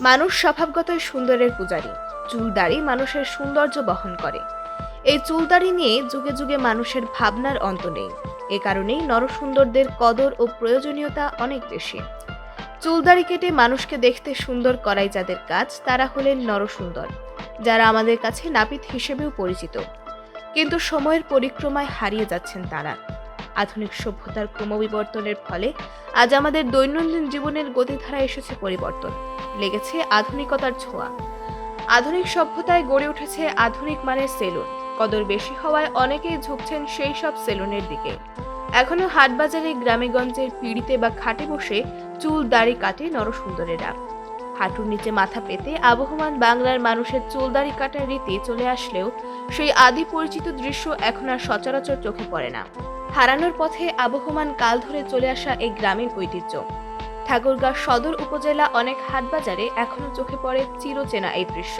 মানুষ স্বভাবগতই সুন্দরের পূজারী। চুলদাড়ি মানুষের সৌন্দর্য বহন করে। এই চুলদাড়ি নিয়ে যুগে যুগে মানুষের ভাবনার অন্ত নেই। এ কারণেই নরসুন্দরদের কদর ও প্রয়োজনীয়তা অনেক বেশি। চুলদাড়ি কেটে মানুষকে দেখতে সুন্দর করাই যাদের কাজ, তারা হলেন নরসুন্দর, যারা আমাদের কাছে নাপিত হিসেবেও পরিচিত। কিন্তু সময়ের পরিক্রমায় হারিয়ে যাচ্ছেন তারা। আধুনিক সভ্যতার ক্রমবিবর্তনের ফলে আজ আমাদের দৈনন্দিন জীবনের গতিধারা এসেছে পরিবর্তন। লেগেছে আধুনিকতার ছোঁয়া। আধুনিক সভ্যতায় গড়ে উঠেছে আধুনিক মানের সেলুন। কদর বেশি হওয়ায় অনেকেই ঝুঁকছেন সেই সব সেলুনের দিকে। এখনও হাটবাজারে গ্রামেগঞ্জের পিড়িতে বা খাটে বসে চুল দাড়ি কাটে নরসুন্দরেরা। হাঁটুর নিচে মাথা পেতে আবহমান বাংলার মানুষের চুল দাড়ি কাটার রীতি চলে আসলেও সেই আদি পরিচিত দৃশ্য এখন আর সচরাচর চোখে পড়ে না। হারানোর পথে আবহমান কাল ধরে চলে আসা এই গ্রামের ঐতিহ্য। ঠাকুরগাঁ সদর উপজেলা অনেক হাটবাজারে এখনও চোখে পড়ে চিরচেনা এই দৃশ্য।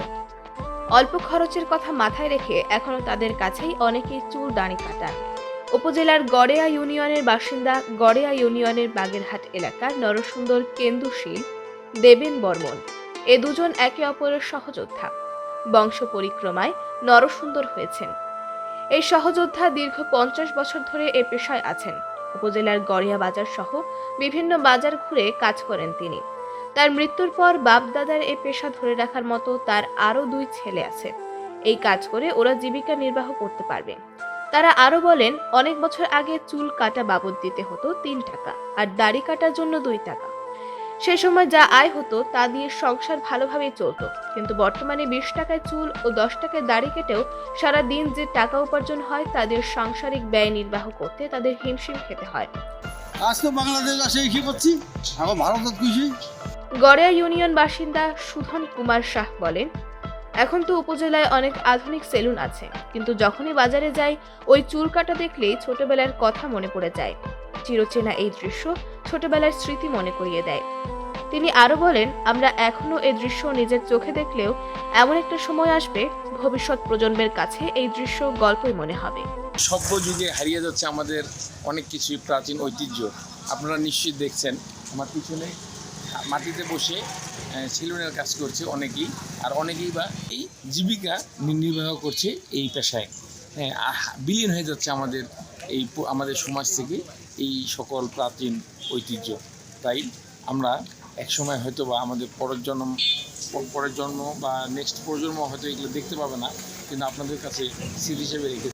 অল্প খরচের কথা মাথায় রেখে এখনও তাদের কাছেই অনেকেই চুল দাঁড়ি কাটান। উপজেলার গড়েয়া ইউনিয়নের বাসিন্দা গড়েয়া ইউনিয়নের বাগেরহাট এলাকার নরসুন্দর কেন্দুশীল, দেবেন বর্মন। এ দুজন একে অপরের সহযোদ্ধা। বংশ পরিক্রমায় নরসুন্দর হয়েছেন। এই সহযোদ্ধা দীর্ঘ পঞ্চাশ বছর ধরে এ পেশায় আছেন। উপজেলার গড়িয়া বাজার সহ বিভিন্ন বাজার ঘুরে কাজ করেন তিনি। তার মৃত্যুর পর বাপদাদার এই পেশা ধরে রাখার মতো তার আরও দুই ছেলে আছে। এই কাজ করে ওরা জীবিকা নির্বাহ করতে পারবে। তারা আরও বলেন, অনেক বছর আগে চুল কাটা বাবদ দিতে হতো তিন টাকা, আর দাড়ি কাটার জন্য দুই টাকা। সে সময় যা আয় হতো তা দিয়ে সংসার ভালোভাবেই চলতো। কিন্তু বর্তমানে বিশ টাকায় চুল ও দশ টাকায় দাড়ি কেটেও সারা দিন যে টাকা উপার্জন হয় তাদের সাংসারিক ব্যয় নির্বাহ করতে তাদের হিমশিম খেতে হয়। আজ তো বাংলাদেশ আসে কি করছি? এখন ভারত খুশি গড়িয়া ইউনিয়ন বাসিন্দা সুধন কুমার শাহ বলেন এখন তো উপজেলায় অনেক আধুনিক সেলুন আছে কিন্তু যখনই বাজারে যাই ওই চুল কাটা দেখলেই ছোটবেলার কথা মনে পড়ে যায়। চিরচেনা এই দৃশ্য ছোটবেলার স্মৃতি মনে করিয়ে দেয়। তিনি আরও বলেন, আমরা এখনও এই দৃশ্য নিজের চোখে দেখলেও এমন একটা সময় আসবে, ভবিষ্যৎ প্রজন্মের কাছে এই দৃশ্য গল্পই মনে হবে। সভ্য যুগে হারিয়ে যাচ্ছে আমাদের অনেক কিছুই, প্রাচীন ঐতিহ্য। আপনারা নিশ্চয়ই দেখছেন, আমার পিছনে মাটিতে বসে সেলুনের কাজ করছে অনেকেই, আর অনেকেই বা এই জীবিকা নির্বাহ করছে এই পেশায়। হ্যাঁ বিলীন হয়ে যাচ্ছে আমাদের এই আমাদের সমাজ থেকে। এই সকল প্রাচীন ঐতিহ্য। তাই আমরা একসময় হয়তো বা আমাদের পরের জন্ম পরের জন্ম বা নেক্সট প্রজন্ম হয়তো এগুলো দেখতে পাবে না, কিন্তু আপনাদের কাছে স্মৃতি হিসেবে রেখে